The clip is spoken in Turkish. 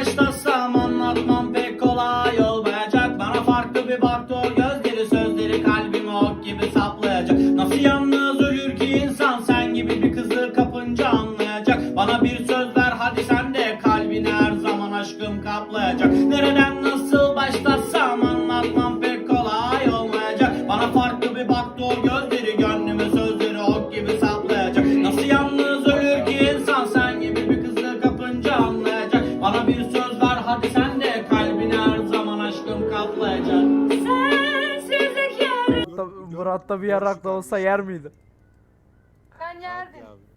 başlasam anlatmam pek kolay olmayacak. Bana farklı bir baktı anlayacak Bana bir söz ver hadi sen de kalbini her zaman aşkım kaplayacak. Nereden nasıl başlasam anlatmam pek kolay olmayacak. Bana farklı bir baktı o gözleri gönlüme sözleri ok gibi saplayacak. Nasıl yalnız ölür ki insan sen gibi bir kızı kapınca anlayacak. Bana bir söz ver hadi sen de kalbini her zaman aşkım kaplayacak. Sensizlik yarım Murat da bir yarak da olsa yer miydi? Ben yerdim. Abi.